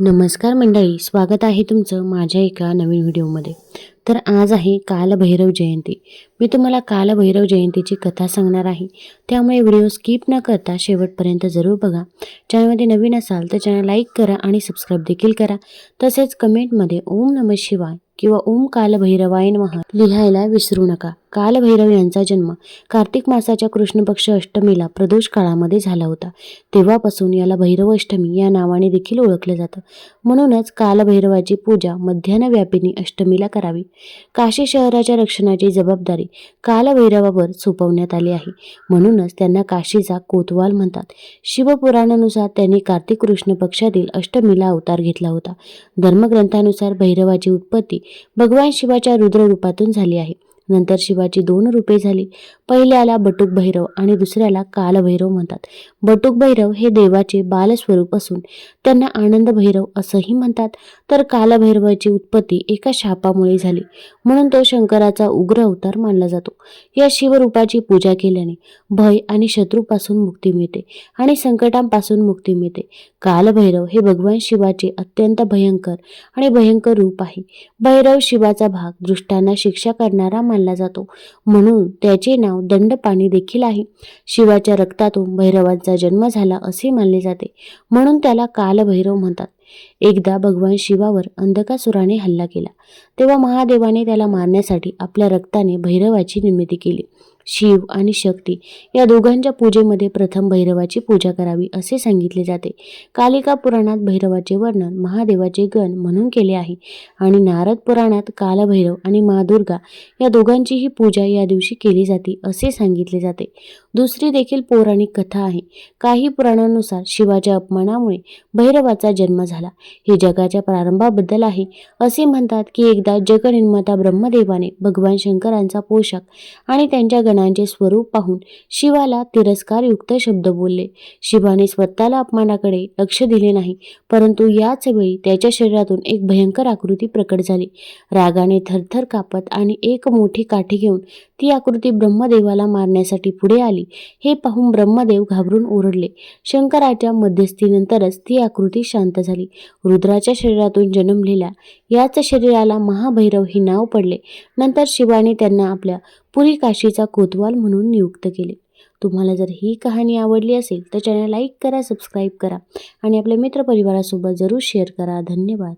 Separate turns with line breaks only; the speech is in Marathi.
नमस्कार मंडळी स्वागत आहे तुमचं माझ्या एका नवीन व्हिडिओमध्ये. तर आज आहे कालभैरव जयंती. मी तुम्हाला कालभैरव जयंतीची कथा सांगणार आहे. त्यामुळे व्हिडिओ स्किप न करता शेवटपर्यंत जरूर बघा. चॅनलमध्ये नवीन असाल तर चॅनल लाईक करा आणि सबस्क्राईब देखील करा. तसेच कमेंटमध्ये ओम नम शिवाय किंवा ओम कालभैरवायन महा लिहायला विसरू नका. कालभैरव यांचा जन्म कार्तिक मासाच्या कृष्णपक्ष अष्टमीला प्रदोष काळामध्ये झाला होता. तेव्हापासून याला भैरव अष्टमी या नावाने देखील ओळखलं जातं. म्हणूनच कालभैरवाची पूजा मध्यान्हव्यापिनी अष्टमीला करावी. काशी शहराच्या रक्षणाची जबाबदारी कालभैरवावर सोपवण्यात आली आहे. म्हणूनच त्यांना काशीचा कोतवाल म्हणतात. शिवपुराणानुसार त्यांनी कार्तिक कृष्ण पक्षातील अष्टमीला अवतार घेतला होता. धर्मग्रंथानुसार भैरवाची उत्पत्ती भगवान शिवाच्या रुद्र रूपातून झाली आहे. नंतर शिवाची दोन रूपे झाली. पहिल्याला बटुक भैरव आणि दुसऱ्याला कालभैरव म्हणतात. बटुक भैरव हे देवाचे बालस्वरूप असून त्यांना आनंद भैरव असंही म्हणतात. तर कालभैरवाची उत्पत्ती एका शापामुळे झाली. म्हणून तो शंकराचा उग्र अवतार मानला जातो. या शिवरूपाची पूजा केल्याने भय आणि शत्रूपासून मुक्ती मिळते आणि संकटांपासून मुक्ती मिळते. कालभैरव हे भगवान शिवाचे अत्यंत भयंकर आणि भयंकर रूप आहे. भैरव शिवाचा भाग दृष्टांना शिक्षा करणारा मानला जातो. म्हणून त्याचे नाव दंडपाणी देखील आहे. शिवाच्या रक्तातून भैरवांचा जन्म झाला असे मानले जाते. म्हणून त्याला कालभैरव म्हणतात. एकदा भगवान शिवावर अंधकासुराने हल्ला केला. तेव्हा महादेवाने त्याला मारण्यासाठी आपल्या रक्ताने भैरवाची निर्मिती केली. शिव आणि शक्ती या दोघांच्या पूजेमध्ये प्रथम भैरवाची पूजा करावी असे सांगितले जाते. कालिका पुराणात भैरवाचे वर्णन महादेवाचे गण म्हणून केले आहे आणि नारद पुराणात कालभैरव आणि महादुर्गा या दोघांचीही पूजा या दिवशी केली जाते असे सांगितले जाते. दुसरी देखील पौराणिक कथा आहे. काही पुराणांनुसार शिवाच्या अपमानामुळे भैरवाचा जन्म झाला. हे जगाच्या प्रारंभाबद्दल आहे. असे म्हणतात की एकदा जगनिर्माता ब्रह्मदेवाने भगवान शंकरांचा पोशाख आणि त्यांच्या गणांचे स्वरूप पाहून शिवाला तिरस्कारयुक्त शब्द बोलले. शिवाने स्वतःला अपमानाकडे लक्ष दिले नाही परंतु याच वेळी त्याच्या शरीरातून एक भयंकर आकृती प्रकट झाली. रागाने थरथर कापत आणि एक मोठी काठी घेऊन ती आकृती ब्रह्मदेवाला मारण्यासाठी पुढे आली. हे पाहून ब्रह्मदेव घाबरून ओरडले. शंकराच्या मध्यस्थीनंतरच ती आकृती शांत झाली. रुद्राच्या शरीरातून जन्मलेल्या याच शरीराला महाभैरव हे नाव पडले. नंतर शिवाने त्यांना आपल्या पुरी काशीचा कोतवाल म्हणून नियुक्त केले. तुम्हाला जर ही कहाणी आवडली असेल तर चॅनल लाईक करा सबस्क्राईब करा आणि आपल्या मित्रपरिवारासोबत जरूर शेअर करा. धन्यवाद.